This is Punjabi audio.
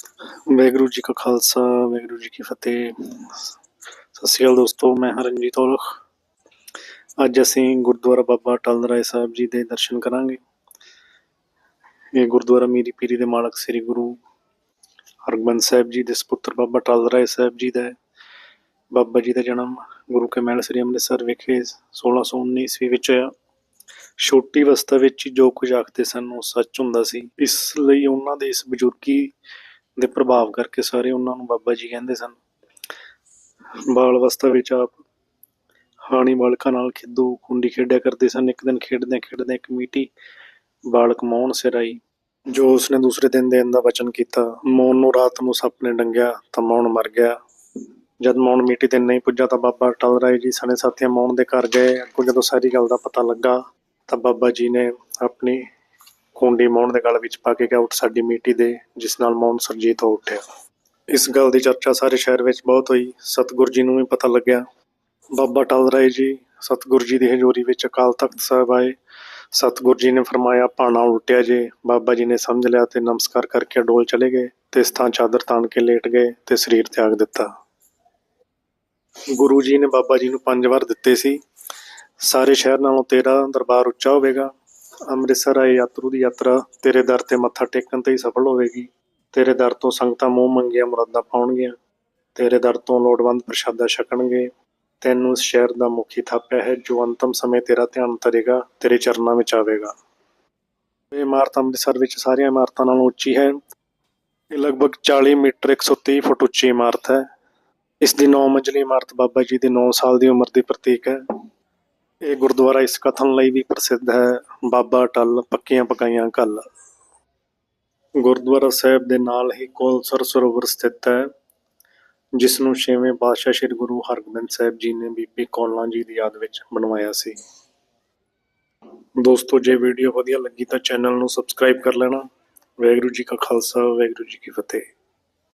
ਵਾਹਿਗੁਰੂ ਜੀ ਕਾ ਖਾਲਸਾ, ਵਾਹਿਗੁਰੂ ਜੀ ਕੀ ਫਤਿਹ। ਸਤਿ ਸ਼੍ਰੀ ਅਕਾਲ ਦੋਸਤੋ, ਮੈਂ ਹਰਨਜੀਤ ਔਲਖ। ਅੱਜ ਅਸੀਂ ਗੁਰਦੁਆਰਾ ਬਾਬਾ ਟਲ ਰਾਏ ਸਾਹਿਬ ਜੀ ਦੇ ਦਰਸ਼ਨ ਕਰਾਂਗੇ। ਇਹ ਗੁਰਦੁਆਰਾ ਮੀਰੀ ਪੀਰੀ ਦੇ ਮਾਲਕ ਸ੍ਰੀ ਗੁਰੂ ਹਰਗੋਬਿੰਦ ਸਾਹਿਬ ਜੀ ਦੇ ਸੁਪੁੱਤਰ ਬਾਬਾ ਟਲ ਰਾਏ ਸਾਹਿਬ ਜੀ ਦਾ ਬਾਬਾ ਜੀ ਦਾ ਜਨਮ ਗੁਰੂ ਕੇ ਮਹਿਲ ਸ੍ਰੀ ਅੰਮ੍ਰਿਤਸਰ ਵਿਖੇ 1619 ਈਸਵੀ ਵਿੱਚ ਹੋਇਆ। ਛੋਟੀ ਅਵਸਥਾ ਵਿੱਚ ਜੋ ਕੁਝ ਆਖਦੇ ਸਨ, ਉਹ ਸੱਚ ਹੁੰਦਾ ਸੀ। ਇਸ ਲਈ ਉਹਨਾਂ ਦੇ ਇਸ ਬਜ਼ੁਰਗੀ ਦੇ ਪ੍ਰਭਾਵ ਕਰਕੇ ਸਾਰੇ ਉਹਨਾਂ ਨੂੰ ਬਾਬਾ ਜੀ ਕਹਿੰਦੇ ਸਨ। ਬਾਲ ਅਵਸਥਾ ਵਿੱਚ ਆਪ ਹਾਣੀ ਬਾਲਕਾਂ ਨਾਲ ਖਿੱਦੂ ਕੁੰਡੀ ਖੇਡਿਆ ਕਰਦੇ ਸਨ। ਇੱਕ ਦਿਨ ਖੇਡਦੇ ਖੇਡਦੇ ਇੱਕ ਮੀਟੀ ਬਾਲਕ ਮੋਹਨ ਸਿਰ ਆਈ, ਜੋ ਉਸਨੇ ਦੂਸਰੇ ਦਿਨ ਦੇਣ ਦਾ ਵਚਨ ਕੀਤਾ। ਮੋਹਨ ਨੂੰ ਰਾਤ ਨੂੰ ਸੱਪ ਨੇ ਡੰਗਿਆ ਤਾਂ ਮੋਹਨ ਮਰ ਗਿਆ। ਜਦ ਮੋਹਨ ਮੀਟੀ ਦਿਨ ਨਹੀਂ ਪੁੱਜਾ ਤਾਂ ਬਾਬਾ ਟਲ ਰਾਏ ਜੀ ਸਣੇ ਸਾਥੀਆਂ ਮੋਹਨ ਦੇ ਘਰ ਗਏ। ਅੱਗੋਂ ਜਦੋਂ ਸਾਰੀ ਗੱਲ ਦਾ ਪਤਾ ਲੱਗਾ ਤਾਂ ਬਾਬਾ ਜੀ ਨੇ ਆਪਣੀ ਕੁੰਡੀ ਮੋਹਨ ਦੇ ਗਲ ਵਿੱਚ ਪਾ ਕੇ ਕਿਹਾ ਉੱਠ ਸਾਡੀ ਮਿੱਟੀ ਦੇ, ਜਿਸ ਨਾਲ ਮੋਹਨ ਸਰਜੀਤ ਹੋ ਉੱਠਿਆ। ਇਸ ਗੱਲ ਦੀ ਚਰਚਾ ਸਾਰੇ ਸ਼ਹਿਰ ਵਿੱਚ ਬਹੁਤ ਹੋਈ। ਸਤਿਗੁਰ ਜੀ ਨੂੰ ਵੀ ਪਤਾ ਲੱਗਿਆ। ਬਾਬਾ ਟਲ ਰਾਏ ਜੀ, ਸਤਿਗੁਰ ਜੀ ਦੀ ਹਜ਼ੂਰੀ ਵਿੱਚ ਅਕਾਲ ਤਖਤ ਸਾਹਿਬ ਆਏ। ਸਤਿਗੁਰ ਜੀ ਨੇ ਫਰਮਾਇਆ, ਪਾਣਾ ਉਲਟਿਆ ਜੇ। ਬਾਬਾ ਜੀ ਨੇ ਸਮਝ ਲਿਆ ਤੇ ਨਮਸਕਾਰ ਕਰਕੇ ਡੋਲ ਚਲੇ ਗਏ ਤੇ ਇਸ ਥਾਂ ਚਾਦਰ ਤਾਣ ਕੇ ਲੇਟ ਗਏ ਤੇ ਸਰੀਰ ਤਿਆਗ ਦਿੱਤਾ। ਗੁਰੂ ਜੀ ਨੇ ਬਾਬਾ ਜੀ ਨੂੰ ਪੰਜ ਵਾਰ ਦਿੱਤੇ ਸੀ। ਸਾਰੇ ਸ਼ਹਿਰ ਨਾਲੋਂ ਤੇਰਾ ਦਰਬਾਰ ਉੱਚਾ ਹੋਵੇਗਾ। ਅੰਮ੍ਰਿਤਸਰ ਆਏ ਯਾਤਰੂ ਦੀ ਯਾਤਰਾ, ਤੇਰੇ ਦਰ ਤੇ ਮੱਥਾ ਟੇਕਣ ਤੇ ਹੀ ਸਫਲ ਹੋਵੇਗੀ। ਤੇਰੇ ਦਰ ਤੋਂ ਸੰਗਤਾਂ ਮੂੰਹ ਮੰਗੀਆਂ ਮੁਰਾਦਾਂ ਪਾਉਣਗੀਆਂ। ਤੇਰੇ ਦਰ ਤੋਂ ਲੋੜਵੰਦ ਪ੍ਰਸ਼ਾਦਾ ਛਕਣਗੇ। ਤੈਨੂੰ ਇਸ ਸ਼ਹਿਰ ਦਾ ਮੁਖੀ ਥਾਪਿਆ ਹੈ, ਜੋ ਅੰਤਮ ਸਮੇਂ ਤੇਰਾ ਧਿਆਨ ਤਰੇਗਾ ਤੇਰੇ ਚਰਨਾਂ ਵਿੱਚ ਆਵੇਗਾ। ਇਹ ਇਮਾਰਤ ਅੰਮ੍ਰਿਤਸਰ ਵਿੱਚ ਸਾਰੀਆਂ ਇਮਾਰਤਾਂ ਨਾਲੋਂ ਉੱਚੀ ਹੈ। ਇਹ ਲਗਭਗ 40 ਮੀਟਰ 130 ਫੁੱਟ ਉੱਚੀ ਇਮਾਰਤ ਹੈ। ਇਸ ਦੀ 9 ਮੰਜ਼ਲੀ ਇਮਾਰਤ ਬਾਬਾ ਜੀ ਦੀ 9 ਸਾਲ ਦੀ ਉਮਰ ਦੀ ਪ੍ਰਤੀਕ ਹੈ। ਇਹ ਗੁਰਦੁਆਰਾ ਇਸ ਕਥਨ ਲਈ ਵੀ ਪ੍ਰਸਿੱਧ ਹੈ, ਬਾਬਾ ਟੱਲ ਪੱਕੀਆਂ ਪਕਾਈਆਂ ਘੱਲ। ਗੁਰਦੁਆਰਾ ਸਾਹਿਬ ਦੇ ਨਾਲ ਹੀ ਕੋਲਸਰ ਸਰੋਵਰ ਸਥਿਤ ਹੈ ਜਿਸ ਨੂੰ ਛੇਵੇਂ ਪਾਤਸ਼ਾਹ ਸ੍ਰੀ ਗੁਰੂ ਹਰਗੋਬਿੰਦ ਸਾਹਿਬ ਜੀ ਨੇ ਬੀਬੀ ਕੌਲਾਂ ਜੀ ਦੀ ਯਾਦ ਵਿੱਚ ਬਣਵਾਇਆ ਸੀ। ਦੋਸਤੋ, ਜੇ ਵੀਡੀਓ ਵਧੀਆ ਲੱਗੀ ਤਾਂ ਚੈਨਲ ਨੂੰ ਸਬਸਕ੍ਰਾਈਬ ਕਰ ਲੈਣਾ। ਵਾਹਿਗੁਰੂ ਜੀ ਕਾ ਖਾਲਸਾ, ਵਾਹਿਗੁਰੂ ਜੀ ਕੀ ਫਤਿਹ।